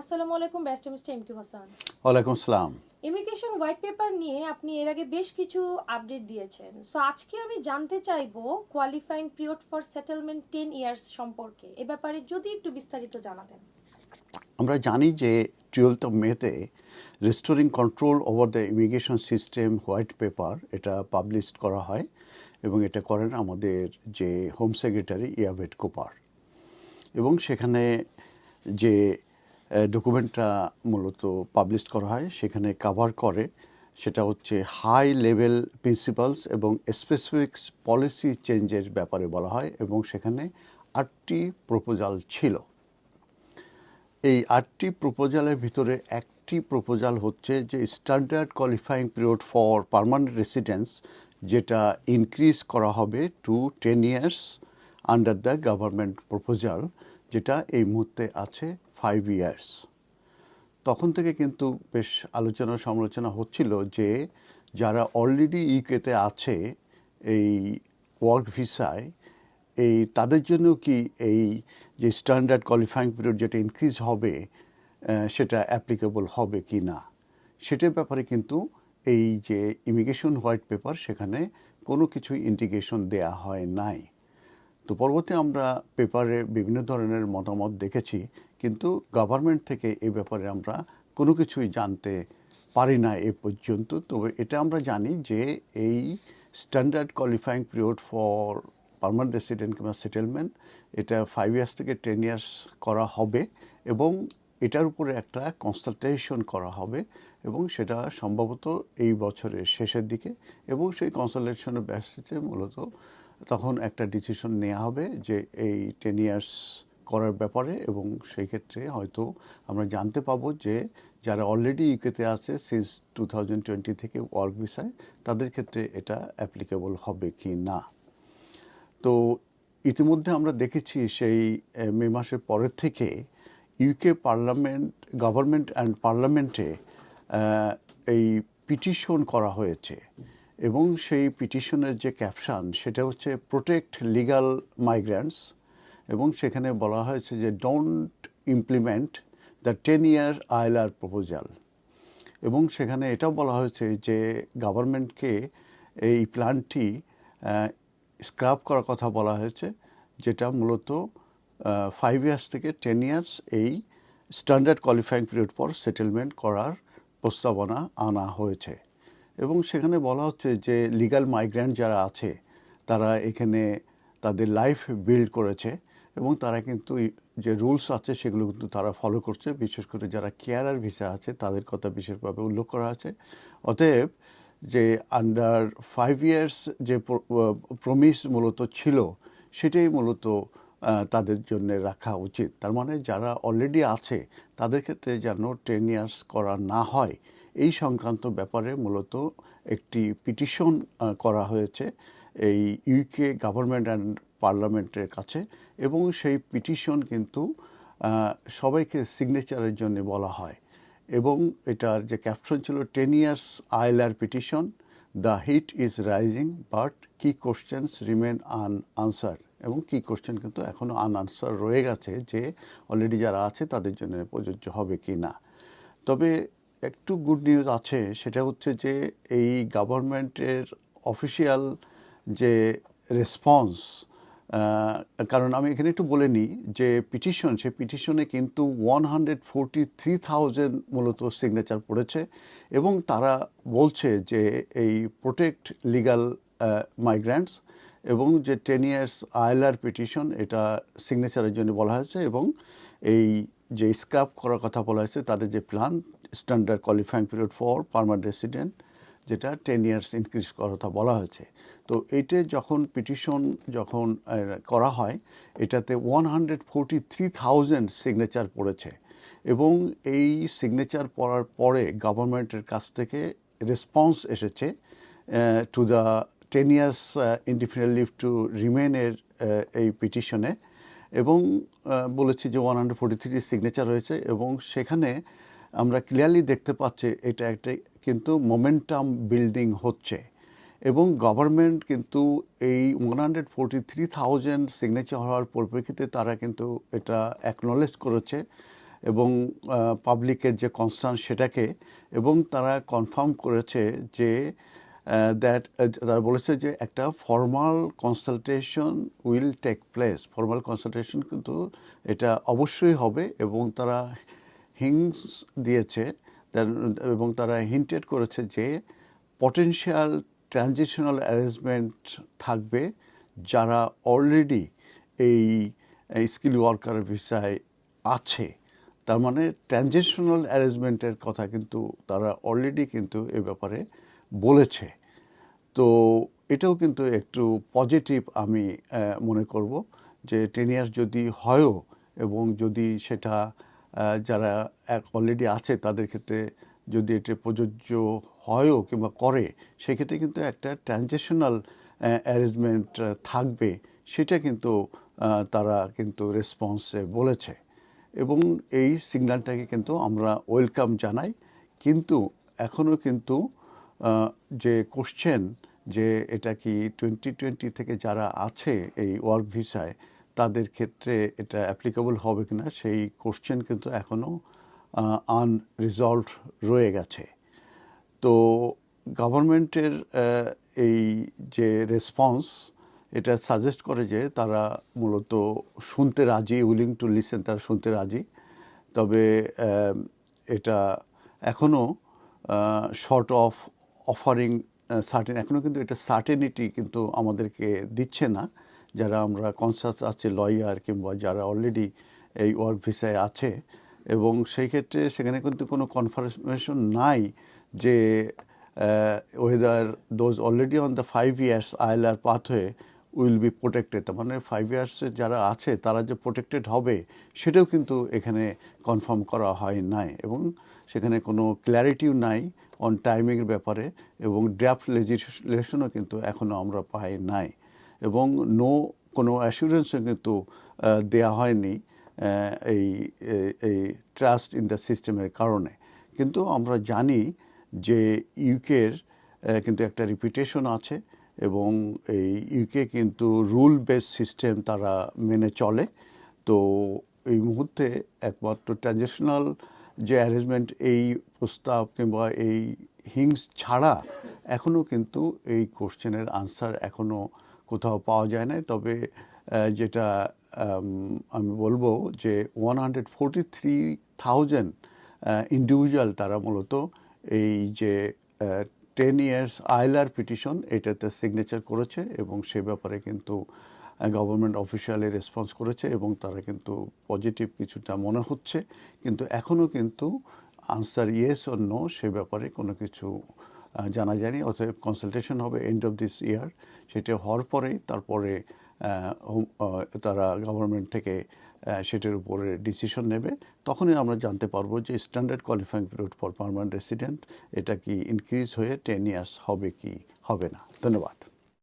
আসসালামু আলাইকুম barrister mister M Q Hasan. ওয়ালাইকুম আসসালাম। ইমিগ্রেশন হোয়াইট পেপার নিয়ে আপনি এর আগে বেশ কিছু আপডেট দিয়েছেন। সো আজকে আমি জানতে চাইব qualifying period for settlement ten years সম্পর্কে। এ ব্যাপারে যদি একটু বিস্তারিত জানাতেন। আমরা জানি যে টুয়েলথ অফ মেতে restoring control over the immigration system white paper এটা পাবলিশ করা হয় এবং এটা করেন আমাদের যে হোম সেক্রেটারি ইয়াভেট কোপার। এবং সেখানে যে ডকুমেন্টটা মূলত পাবলিশ করা হয়, সেখানে কাভার করে। সেটা হচ্ছে হাই লেভেল প্রিন্সিপালস এবং স্পেসিফিক পলিসি চেঞ্জের ব্যাপারে বলা হয় এবং সেখানে আটটি প্রপোজাল ছিল। এই আটটি প্রপোজালের ভিতরে একটি প্রপোজাল হচ্ছে যে standard qualifying period for permanent residence যেটা ইনক্রিজ করা হবে to ten years under the government proposal যেটা এই মুহূর্তে আছে। ফাইভ ইয়ার্স তখন থেকে কিন্তু বেশ আলোচনা সমালোচনা হচ্ছিল যে যারা অলরেডি ইউকেতে আছে এই ওয়ার্ক ভিসায় এই তাদের জন্য কি এই যে স্ট্যান্ডার্ড কোয়ালিফাইং পিরিয়ড যেটা ইনক্রিজ হবে সেটা অ্যাপ্লিকেবল হবে কি না? সেটার ব্যাপারে কিন্তু এই যে ইমিগ্রেশন হোয়াইট পেপার সেখানে কোনো কিছু ইন্ডিকেশন দেয়া হয় নাই। তো পরবর্তী আমরা পেপারে বিভিন্ন ধরনের মতামত দেখেছি কিন্তু গভর্নমেন্ট থেকে এ ব্যাপারে আমরা কোনো কিছুই জানতে পারি না এ পর্যন্ত। তবে এটা আমরা জানি যে এই standard qualifying period for permanent resident কিংবা সেটেলমেন্ট এটা ফাইভ ইয়ার্স থেকে টেন ইয়ার্স করা হবে এবং এটার উপরে একটা কনসালটেশন করা হবে এবং সেটা সম্ভবত এই বছরের শেষের দিকে এবং সেই কনসালটেশনের বেসিসে মূলত তখন একটা ডিসিশন নেওয়া হবে যে এই টেন ইয়ার্স করার ব্যাপারে এবং সেই ক্ষেত্রে হয়তো আমরা জানতে পাবো যে যারা অলরেডি ইউকেতে আছে সিন্স টু থাউজেন্ড টোয়েন্টি থেকে ওয়ার্ক ভিসায় তাদের ক্ষেত্রে এটা অ্যাপ্লিকেবল হবে কি না? তো ইতিমধ্যে আমরা দেখেছি সেই মে মাসের পরের থেকে ইউকে পার্লামেন্ট গভর্নমেন্ট অ্যান্ড পার্লামেন্টে এই পিটিশন করা হয়েছে এবং সেই পিটিশনের যে ক্যাপশন সেটা হচ্ছে প্রোটেক্ট লিগাল মাইগ্রেন্টস এবং সেখানে বলা হয়েছে যে don't implement the ten year ILR proposal এবং সেখানে এটাও বলা হয়েছে যে গভর্নমেন্টকে এই প্ল্যানটি স্ক্রাব করার কথা বলা হয়েছে, যেটা মূলত ফাইভ ইয়ার্স থেকে টেন ইয়ার্স এই স্ট্যান্ডার্ড কোয়ালিফাইং পিরিয়ড পর সেটেলমেন্ট করার প্রস্তাবনা আনা হয়েছে। এবং সেখানে বলা হচ্ছে যে লিগাল মাইগ্রেন্ট যারা আছে, তারা এখানে তাদের লাইফ বিল্ড করেছে। এবং তারা কিন্তু যে রুলস আছে, সেগুলো কিন্তু তারা ফলো করছে। বিশেষ করে যারা কেয়ারার ভিসা আছে, তাদের কথা বিশেষভাবে উল্লেখ করা আছে। অতএব যে আন্ডার ফাইভ ইয়ার্স যে প্রমিস মূলত ছিল, সেটাই মূলত তাদের জন্য রাখা উচিত। তার মানে যারা অলরেডি আছে, তাদের ক্ষেত্রে যেন টেন ইয়ার্স করা না হয়, এই সংক্রান্ত ব্যাপারে মূলত একটি পিটিশন করা হয়েছে। এই ইউকে গভর্নমেন্ট অ্যান্ড পার্লামেন্টের কাছে এবং সেই পিটিশন কিন্তু সবাইকে সিগনেচারের জন্য বলা হয়। এবং এটার যে ক্যাপশন ছিল ten years ILR petition the heat is rising but key questions remain unanswered এবং কি কোশ্চেন কিন্তু এখনও আনআনসার রয়ে গেছে যে অলরেডি যারা আছে তাদের জন্য প্রযোজ্য হবে কি না। তবে একটু গুড নিউজ আছে, সেটা হচ্ছে যে এই গভর্নমেন্টের অফিসিয়াল যে রেসপন্স কারণ আমি এখানে একটু বলে নিই যে পিটিশন সে পিটিশনে কিন্তু one hundred forty three thousand মূলত সিগনেচার পড়েছে এবং তারা বলছে যে এই প্রোটেক্ট লিগাল মাইগ্রেন্টস এবং যে টেন ইয়ার্স আইলার পিটিশন এটা সিগনেচারের জন্য বলা হয়েছে এবং এই যে স্ক্রাপ করার কথা বলা হয়েছে, তাদের যে plan standard qualifying period for permanent resident যেটা টেন ইয়ার্স ইনক্রিজ কথা বলা হয়েছে। তো এইটা যখন পিটিশন যখন করা হয়, এটাতে one hundred forty three thousand signature পড়েছে। এবং এই সিগনেচার পড়ার পরে গভর্নমেন্টের কাছ থেকে রেসপন্স এসেছে to the ten years indefinite leave to রিমেনের এই পিটিশনে এবং বলেছি যে one hundred forty three signature হয়েছে এবং সেখানে আমরা ক্লিয়ারলি দেখতে পাচ্ছি এটা একটা কিন্তু মোমেন্টাম বিল্ডিং হচ্ছে। এবং গভর্নমেন্ট কিন্তু এই one hundred forty three thousand signature হওয়ার পরিপ্রেক্ষিতে তারা কিন্তু এটা অ্যাকনোলেজ করেছে এবং পাবলিকের যে কনসার্ন সেটাকে এবং তারা কনফার্ম করেছে যে দ্যাট তারা বলেছে যে একটা formal consultation will take place formal consultation কিন্তু এটা অবশ্যই হবে এবং তারা হিংস দিয়েছে এবং তারা হিন্টেড করেছে যে পটেনশিয়াল ট্রানজিশনাল অ্যারেঞ্জমেন্ট থাকবে যারা অলরেডি এই স্কিল ওয়ার্কার ভিসায় আছে। তার মানে ট্রানজিশনাল অ্যারেঞ্জমেন্টের কথা কিন্তু তারা অলরেডি কিন্তু এ ব্যাপারে বলেছে। তো এটাও কিন্তু একটু পজিটিভ আমি মনে করব যে টেন ইয়ার্স যদি হয়ও এবং যদি সেটা আহ, এক অলরেডি আছে তাদের ক্ষেত্রে যদি এটা প্রযোজ্য হয়ও কিংবা করে সেক্ষেত্রে কিন্তু একটা ট্রানজেকশনাল অ্যারেঞ্জমেন্ট থাকবে। সেটা কিন্তু তারা কিন্তু রেসপন্সে বলেছে। এবং এই সিগন্যালটাকে কিন্তু আমরা ওয়েলকাম জানাই। কিন্তু এখনও কিন্তু যে কোশ্চেন যে এটা কি টোয়েন্টি টোয়েন্টি থেকে যারা আছে এই ওয়ার্ক ভিসায় তাদের ক্ষেত্রে এটা অ্যাপ্লিকেবল হবে কিনা সেই কোশ্চেন কিন্তু এখনও আনরিজলভ রয়ে গেছে। তো গভর্নমেন্টের এই যে রেসপন্স এটা সাজেস্ট করে যে তারা মূলত শুনতে রাজি উইলিং টু লিসেন তারা শুনতে রাজি। তবে এটা এখনও শর্ট অফ অফারিং সার্টেন এখনও কিন্তু এটা সার্টেনিটি কিন্তু আমাদেরকে দিচ্ছে না। যারা আমরা কনসাস আছে লয়ার কিংবা যারা অলরেডি এই ওয়ার্ক ভিসায় আছে, এবং সেই ক্ষেত্রে সেখানে কিন্তু কোনো কনফার্মেশন নাই যে whether those already on the five years ILR pathway will be protected মানে ফাইভ ইয়ার্সে যারা আছে, তারা যে প্রোটেক্টেড হবে, সেটাও কিন্তু এখানে কনফার্ম করা হয় নাই এবং সেখানে কোনো ক্ল্যারিটিও নাই অন টাইমিংয়ের ব্যাপারে এবং ড্রাফট লেজিসলেশনও কিন্তু এখনও আমরা পাই নাই। এবং নো কোনো অ্যাসুরেন্সও কিন্তু দেয়া হয়নি এই এই- এই ট্রাস্ট ইন দ্য সিস্টেমের কারণে। কিন্তু আমরা জানি যে ইউকের কিন্তু একটা রিপিটেশন আছে এবং এই ইউকে কিন্তু রুল বেস সিস্টেম তারা মেনে চলে। তো এই মুহূর্তে একমাত্র ট্রানজেকশনাল যে অ্যারেঞ্জমেন্ট এই প্রস্তাব কিংবা এই হিংস ছাড়া এখনও কিন্তু এই কোশ্চেনের আনসার এখনও কোথাও পাওয়া যায় না তবে যেটা আমি বলব যে one hundred forty three thousand individual তারা মূলত এই যে টেন ইয়ার্স আইলার পিটিশন এটাতে সিগনেচার করেছে এবং সে ব্যাপারে কিন্তু গভর্নমেন্ট অফিসিয়ালি রেসপন্স করেছে এবং তারা কিন্তু পজিটিভ কিছুটা মনে হচ্ছে। কিন্তু এখনও কিন্তু আনসার ইয়েস অন্য সে ব্যাপারে কোনো কিছু জানা যায়নি, অতএব কনসালটেশন হবে এন্ড অফ দিস ইয়ার সেটা হওয়ার পরেই তারপরে তারা গভর্নমেন্ট থেকে সেটার উপরে ডিসিশন নেবে। তখনই আমরা জানতে পারব যে standard qualifying period for permanent resident এটা কি ইনক্রিজ হয়ে টেন ইয়ার্স হবে কি, হবে না। ধন্যবাদ।